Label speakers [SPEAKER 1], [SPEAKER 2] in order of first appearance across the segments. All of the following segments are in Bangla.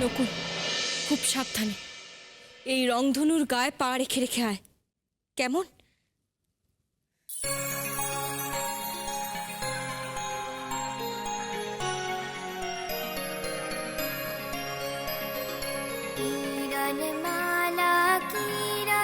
[SPEAKER 1] নকুল খুব সাবধানে। এই রংধনুর গায়ে পা রেখে রেখে আয়। কেমন?
[SPEAKER 2] কিরণমালা কিরণমালা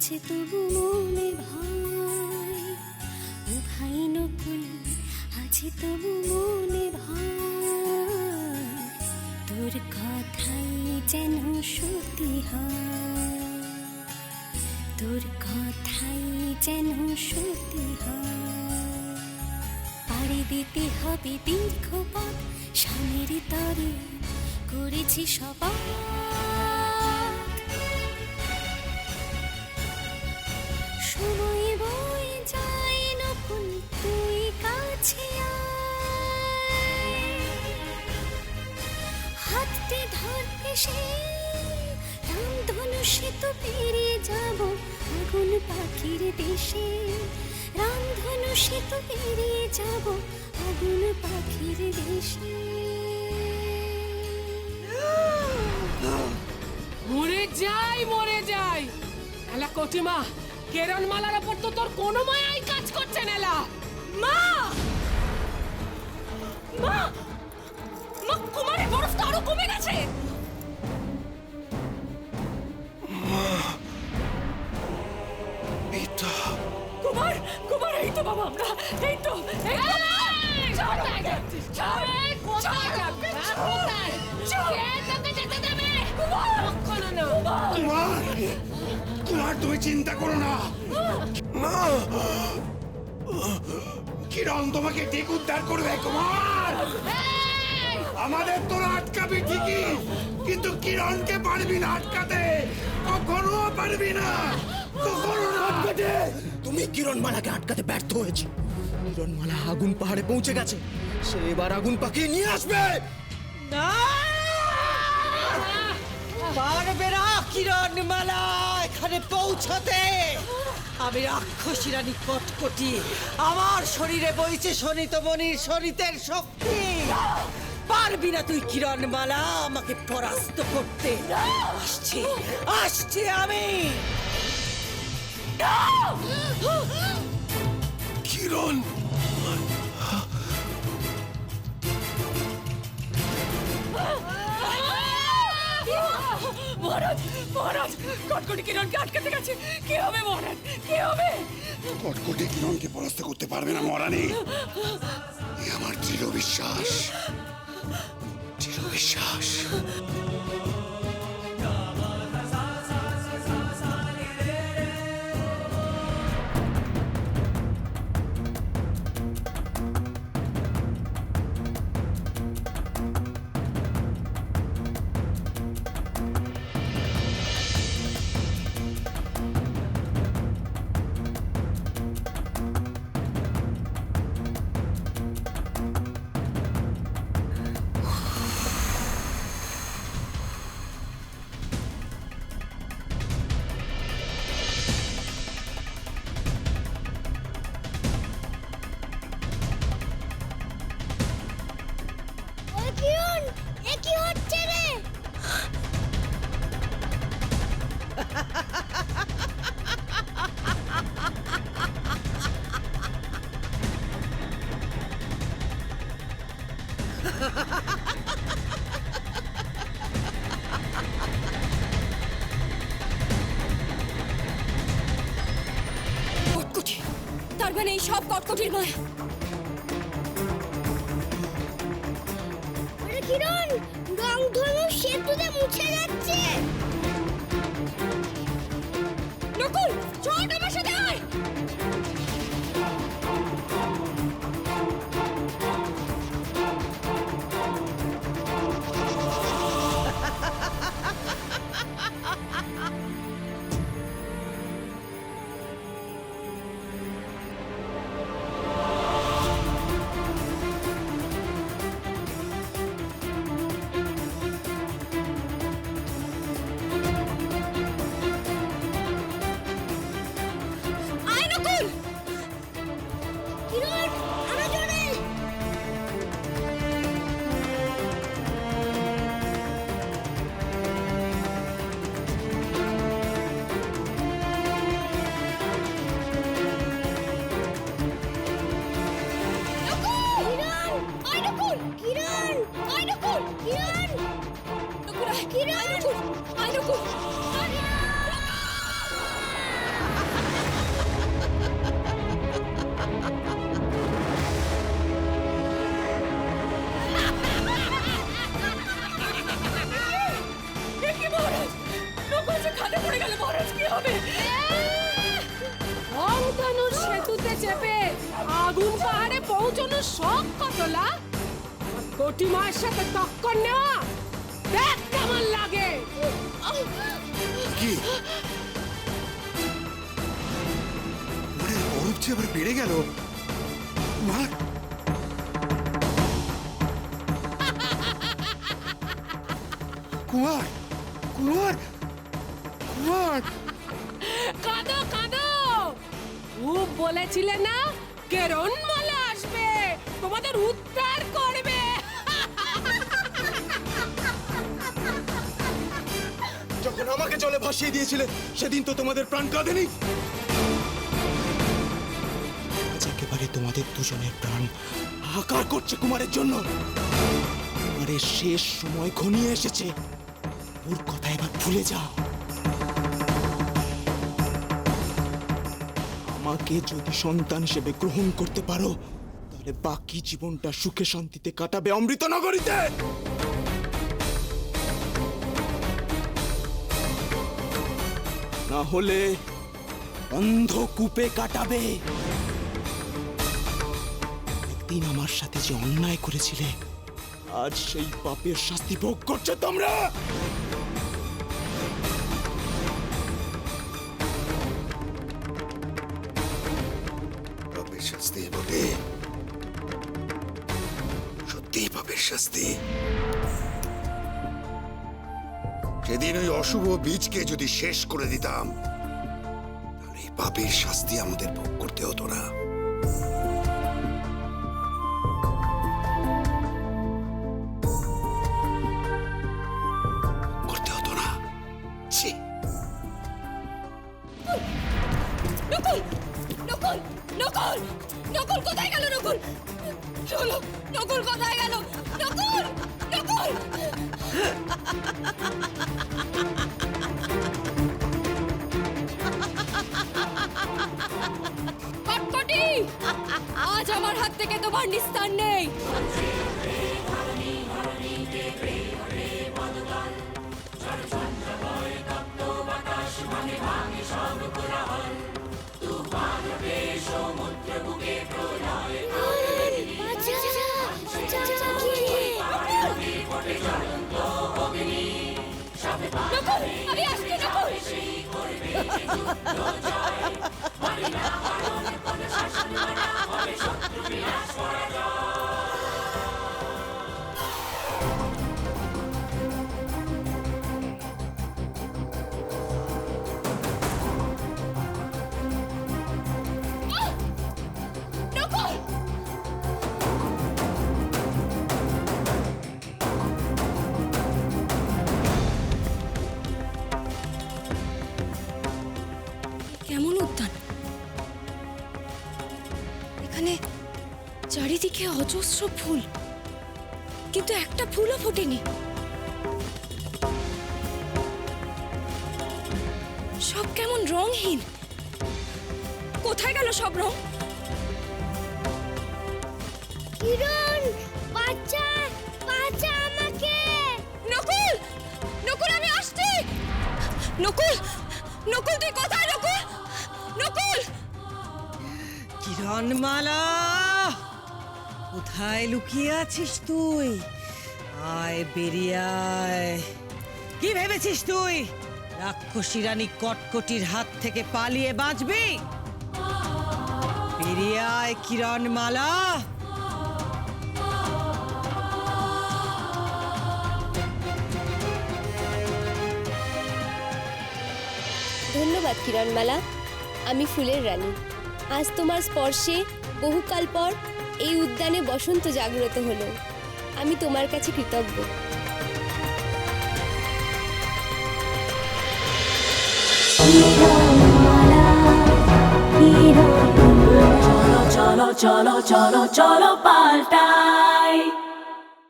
[SPEAKER 3] আছে তবু মনে ভয়। ও ভাই নকুল আছে তবু মনে ভয়। তোর কথাই যেন সত্যি হয়। তোর কথাই যেন সত্যি হয়। পাড়ি দিতে হবে দীর্ঘ পথ, স্বামীর তরে করেছি সবাই ধরতে সে রাম ধনুষে তো যাব আগুন পাখির দেশে। তো যাব আগুন পাখির দেশে।
[SPEAKER 4] মরে যাই মরে যাই। এলা কটিমা কেরণ মালার ওপর তো তোর কোনো মায়াই কাজ কুমার কুমার
[SPEAKER 5] তুমি চিন্তা করো না। না কিরণ তোমাকে ঠিক উদ্ধার করবে কুমার! আমাদের তোরা আটকাবি ঠিকই কিন্তু কিরণকে পারবি না আটকাতে। কখনো পারবি না কখনো না আটকাতে।
[SPEAKER 6] তুমি কিরণমালাকে আটকাতে ব্যর্থ হয়েছে। কিরণমালা আগুন পাহাড়ে পৌঁছে গেছে সে এবার আগুন পাকিয়ে নিয়ে আসবে।
[SPEAKER 7] পারবে না কিরণ মালা এখানে পৌঁছাতে। আমি রাক্ষসী রানী কটকটি। আমার শরীরে বইছে শনিত মনির শনিতের শক্তি। পারবি না তুই কিরণ মালা আমাকে পরাস্ত করতে। আসছি আসছি আমি।
[SPEAKER 5] কিরণ
[SPEAKER 4] মহারাজ মহারাজ, কটকটি কিরণকে আটকাতে গেছে। কি হবে মহারাজ? কি হবে?
[SPEAKER 5] কটকটি কিরণকে পরাস্ত করতে পারবে না মরানি এ আমার দৃঢ় বিশ্বাস। দৃঢ় বিশ্বাস।
[SPEAKER 1] এই সব কটকটির মায়া
[SPEAKER 2] কিরণ রং ধনু সেতুতে মুছে যাচ্ছে।
[SPEAKER 1] নকুল চল আমার সাথে কি হবে?
[SPEAKER 4] রংধনুর সেতুতে চেপে আগুন পাহাড়ে পৌঁছানোর শখ কতলা? কোটি মায়ের সাথে টক্কর নেওয়া দেখ কেমন লাগে।
[SPEAKER 5] কি? ওরে অরূপ যে আবার বেড়ে গেল। কুমার কুমার কুমার কুমার!
[SPEAKER 4] কাঁদো কাঁদো। খুব বলেছিলে না কেরণ মালা আসবে। তোমাদের উদ্ধার করবে
[SPEAKER 6] যখন আমাকে জলে ভাসিয়ে দিয়েছিলে, সেদিন তো তোমাদের প্রাণ কাঁদেনি একেবারে তোমাদের দুজনের প্রাণ হাহাকার করছে কুমারের জন্য। কুমারের শেষ সময় ঘনিয়ে এসেছে। ওর কথা এবার ভুলে যাও আমাকে যদি সন্তান হিসেবে গ্রহণ করতে পারো, তাহলে বাকি জীবনটা সুখে শান্তিতে কাটাবে অমৃত না হলে অন্ধকূপে কাটাবে। একদিন আমার সাথে যে অন্যায় করেছিলে, আজ সেই পাপের শাস্তি ভোগ করছ তোমরা!
[SPEAKER 5] পাপের শাস্তি বটে সত্যি পাপের শাস্তি। সেদিন ওই অশুভ বীজকে যদি শেষ করে দিতাম, তাহলে এই পাপের শাস্তি আমাদের ভোগ করতে হতো না। করতে হতো না।
[SPEAKER 1] কোথায় গেল কোথায় গেল? থেকে তোমার নিস্তার নেই আমি আসছি নকুল নকুল চারিদিকে অজস্র ফুল। কিন্তু একটা ফুলও ফোটেনি। সব কেমন রংহীন কোথায় গেল সব রং?
[SPEAKER 2] কিরণ বাচ্চা বাচ্চা আমাকে।
[SPEAKER 1] নকুল নকুল আমি আসছি। নকুল নকুল তুই কোথায় নকুল? নকুল!
[SPEAKER 7] কিরণমালা! কোথায় লুকিয়ে আছিস তুই? আয় বেরিয়ে আয়। কি ভেবেছিস তুই? রাক্ষসী রানী কটকটির হাত থেকে পালিয়ে বাঁচবি? বেরিয়ে আয়, কিরণমালা।
[SPEAKER 8] ধন্যবাদ কিরণমালা, আমি ফুলের রানী। আজ তোমার স্পর্শে বহুকাল পর এই উদ্যানে বসন্ত জাগ্রত হলো আমি তোমার কাছে কৃতজ্ঞ
[SPEAKER 9] চলো চলো চলো চলো পাল্টা.